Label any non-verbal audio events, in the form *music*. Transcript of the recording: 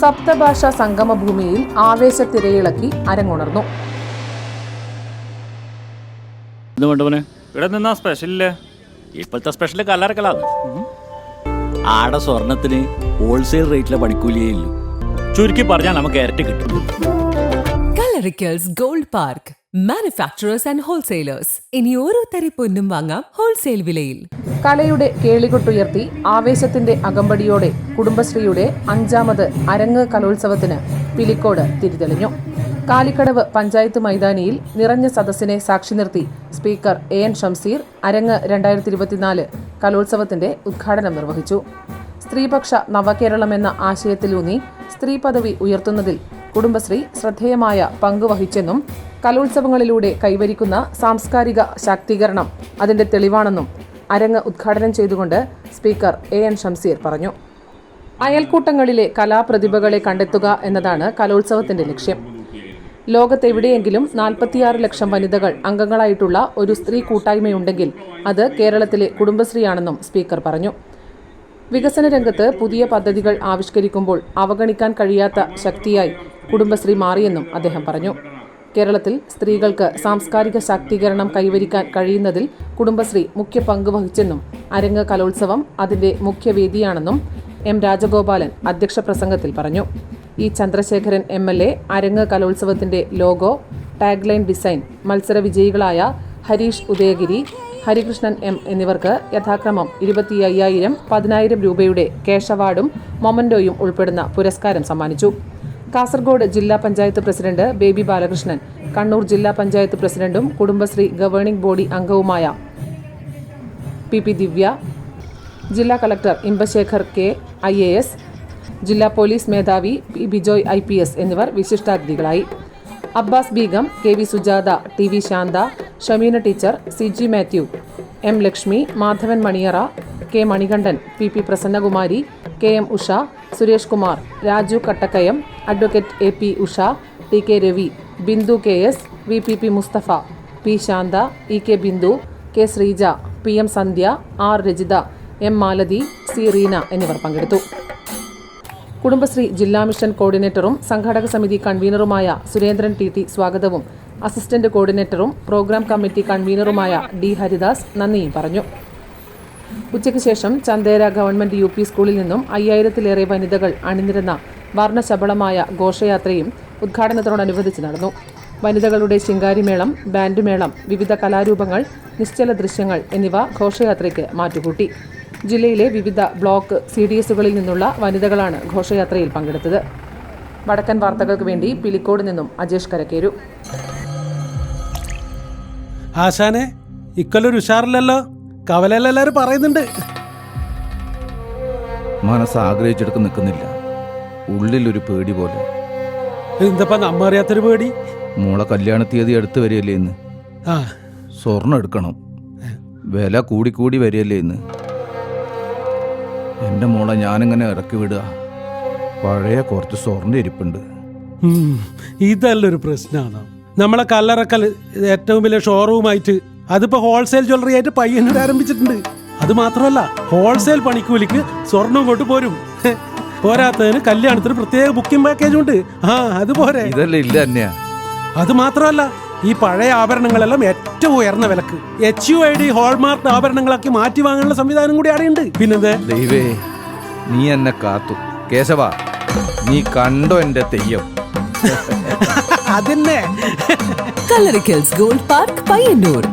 സപ്തഭാഷാ സംഗമഭൂമിയിൽ അരങ്ങുണർന്നു. ഇവിടെ നിന്നാ സ്പെഷ്യലില്ലേ ഇപ്പോഴത്തെ സ്പെഷ്യൽ കല്ലറക്കലാണ്. ആടെ സ്വർണത്തിന് ഹോൾസെയിൽ റേറ്റിലെ പണിക്കൂലിയേ ഇല്ലു. ചുരുക്കി പറഞ്ഞാൽ നമുക്ക് ഇരട്ടി കിട്ടും. Kallarikkals gold park manufacturers and wholesalers ഇനി ഓരോ തരി പൊന്നും വാങ്ങാം ഹോൾസെയിൽ വിലയിൽ. കലയുടെ കേളികൊട്ടുയർത്തി ആവേശത്തിന്റെ അകമ്പടിയോടെ കുടുംബശ്രീയുടെ അഞ്ചാമത് അരങ്ങ് കലോത്സവത്തിന് പിലിക്കോട് തിരിതെളിഞ്ഞു. കാലിക്കടവ് പഞ്ചായത്ത് മൈതാനിയിൽ നിറഞ്ഞ സദസ്സിനെ സാക്ഷി നിർത്തി സ്പീക്കർ എ എൻ ഷംസീർ അരങ്ങ് രണ്ടായിരത്തി ഇരുപത്തിനാല് കലോത്സവത്തിന്റെ ഉദ്ഘാടനം നിർവഹിച്ചു. സ്ത്രീപക്ഷ നവകേരളം എന്ന ആശയത്തിലൂന്നി സ്ത്രീ പദവി ഉയർത്തുന്നതിൽ കുടുംബശ്രീ ശ്രദ്ധേയമായ പങ്കുവഹിച്ചെന്നും കലോത്സവങ്ങളിലൂടെ കൈവരിക്കുന്ന സാംസ്കാരിക ശാക്തീകരണം അതിന്റെ തെളിവാണെന്നും അരങ്ങ് ഉദ്ഘാടനം ചെയ്തുകൊണ്ട് സ്പീക്കർ എ എൻ ഷംസീർ പറഞ്ഞു. അയൽക്കൂട്ടങ്ങളിലെ കലാപ്രതിഭകളെ കണ്ടെത്തുക എന്നതാണ് കലോത്സവത്തിന്റെ ലക്ഷ്യം. ലോകത്തെവിടെയെങ്കിലും നാൽപ്പത്തിയാറ് ലക്ഷം വനിതകൾ അംഗങ്ങളായിട്ടുള്ള ഒരു സ്ത്രീ കൂട്ടായ്മയുണ്ടെങ്കിൽ അത് കേരളത്തിലെ കുടുംബശ്രീയാണെന്നും സ്പീക്കർ പറഞ്ഞു. വികസന രംഗത്ത് പുതിയ പദ്ധതികൾ ആവിഷ്കരിക്കുമ്പോൾ അവഗണിക്കാൻ കഴിയാത്ത ശക്തിയായി കുടുംബശ്രീ മാറിയെന്നും അദ്ദേഹം പറഞ്ഞു. കേരളത്തിൽ സ്ത്രീകൾക്ക് സാംസ്കാരിക ശാക്തീകരണം കൈവരിക്കാൻ കഴിയുന്നതിൽ കുടുംബശ്രീ മുഖ്യ പങ്ക് വഹിച്ചെന്നും അരങ്ങ് കലോത്സവം അതിന്റെ മുഖ്യവേദിയാണെന്നും എം രാജഗോപാലൻ അധ്യക്ഷ പ്രസംഗത്തിൽ പറഞ്ഞു. E Chandrasekharan M L A Arangu കലോത്സവത്തിന്റെ logo tagline design മത്സര വിജയികളായ ഹരീഷ് ഉദയഗിരി ഹരികൃഷ്ണൻ എം എന്നിവർക്ക് യഥാക്രമം ഇരുപത്തി അയ്യായിരം പതിനായിരം രൂപയുടെ ക്യാഷ് അവാർഡും മൊമന്റോയും ഉൾപ്പെടുന്ന പുരസ്കാരം സമ്മാനിച്ചു. കാസർഗോഡ് ജില്ലാ പഞ്ചായത്ത് പ്രസിഡന്റ് ബേബി ബാലകൃഷ്ണൻ കണ്ണൂർ ജില്ലാ പഞ്ചായത്ത് പ്രസിഡന്റും കുടുംബശ്രീ ഗവേണിംഗ് ബോഡി അംഗവുമായ പി പി ദിവ്യ ജില്ലാ collector Inbasekar K I A S ജില്ലാ പോലീസ് മേധാവി P Bijoy I P S എന്നിവർ വിശിഷ്ടാതിഥികളായി. Abbas Beegum K V Sujatha T V Shantha Shameena teacher C G Mathew M Lakshmi Madhavan Maniyara K Manikandan P P Prasannakumari K M Usha Suresh Kumar Raju Kattakkayam advocate A P Usha T K Ravi Bindu K S V P P Musthafa P Shantha E K Bindu K Sreeja P M Sandhya R Rajitha M Malathi C Reena എന്നിവർ പങ്കെടുത്തു. കുടുംബശ്രീ ജില്ലാ mission കോർഡിനേറ്ററും സംഘാടക സമിതി കൺവീനറുമായ Surendran T T സ്വാഗതവും assistant കോർഡിനേറ്ററും programme committee കൺവീനറുമായ ഡി ഹരിദാസ് നന്ദിയും പറഞ്ഞു. ഉച്ചയ്ക്ക് ശേഷം ചന്ദേര ഗവൺമെന്റ് യു പി സ്കൂളിൽ നിന്നും അയ്യായിരത്തിലേറെ വനിതകൾ അണിനിരുന്ന വർണശബളമായ ഘോഷയാത്രയും ഉദ്ഘാടനത്തോടനുബന്ധിച്ച് നടന്നു. വനിതകളുടെ ശിങ്കാരിമേളം ബാൻഡ് മേളം വിവിധ കലാരൂപങ്ങൾ നിശ്ചല ദൃശ്യങ്ങൾ എന്നിവ ഘോഷയാത്രയ്ക്ക് മാറ്റുകൂട്ടി. ജില്ലയിലെ വിവിധ ബ്ലോക്ക് സി ഡി എസുകളിൽ നിന്നുള്ള വനിതകളാണ് ഘോഷയാത്രയിൽ പങ്കെടുത്തത്. വടക്കൻ വാർത്തകൾക്ക് വേണ്ടി പിലിക്കോട് നിന്നും അജേഷ് കരക്കേരു. ആശാനെ ഇക്കൊല്ലൊരു ഉഷാറില്ലല്ലോ? കവലയിലെല്ലാരും പറയുന്നുണ്ട്. മനസ്സ് ആഗ്രഹിച്ചെടുക്കാൻ നിൽക്കുന്നില്ല. ഉള്ളിലൊരു പേടി പോലെ. എന്തപ്പാ നമ്മ അറിയാത്തൊരു പേടി? മോളെ കല്യാണ തീയതി അടുത്ത് വരികയല്ലേ ഇന്ന്? ആ. സ്വർണം എടുക്കണം. വില കൂടിക്കൂടി വരികയല്ലേ ഇന്ന്? എന്റെ മോളെ ഞാനിങ്ങനെ ഇറക്കി വിടുക. പഴയ കുറച്ച് സ്വർണ ഇരിപ്പുണ്ട്. ഉം, ഇതല്ലൊരു പ്രശ്നമാണ് നമ്മളെ കല്ലറക്കൽ ഏറ്റവും വലിയ ഷോറൂമായിട്ട് അതിപ്പോ ഹോൾസെയിൽ ജ്വല്ലറി ആയിട്ട് പയ്യന്നൂർ ആരംഭിച്ചിട്ടുണ്ട്. അത് മാത്രമല്ല ഹോൾസെയിൽ പണിക്കൂലിക്ക് സ്വർണം കൊണ്ട് പോരും. പോരാത്തതിന് കല്യാണത്തിന് പ്രത്യേക ബുക്കിംഗ് പാക്കേജ് ഉണ്ട്. ആ അത് പോരെ. ഇതല്ലേ ഇല്ല തന്നെയാ അത് മാത്രമല്ല ഈ പഴയ ആഭരണങ്ങളെല്ലാം ഏറ്റവും ഉയർന്ന വിലക്ക്. H U I D hallmark ആഭരണങ്ങളാക്കി മാറ്റി വാങ്ങാനുള്ള സംവിധാനം കൂടി അവിടെയുണ്ട് പിന്നെന്തേ? ദൈവേ നീ എന്നെ കാത്തു. കേശവ നീ കണ്ടോ എന്റെ Theyyam? *laughs* അതിന്നെ. Kallarikkals gold park Payyanur.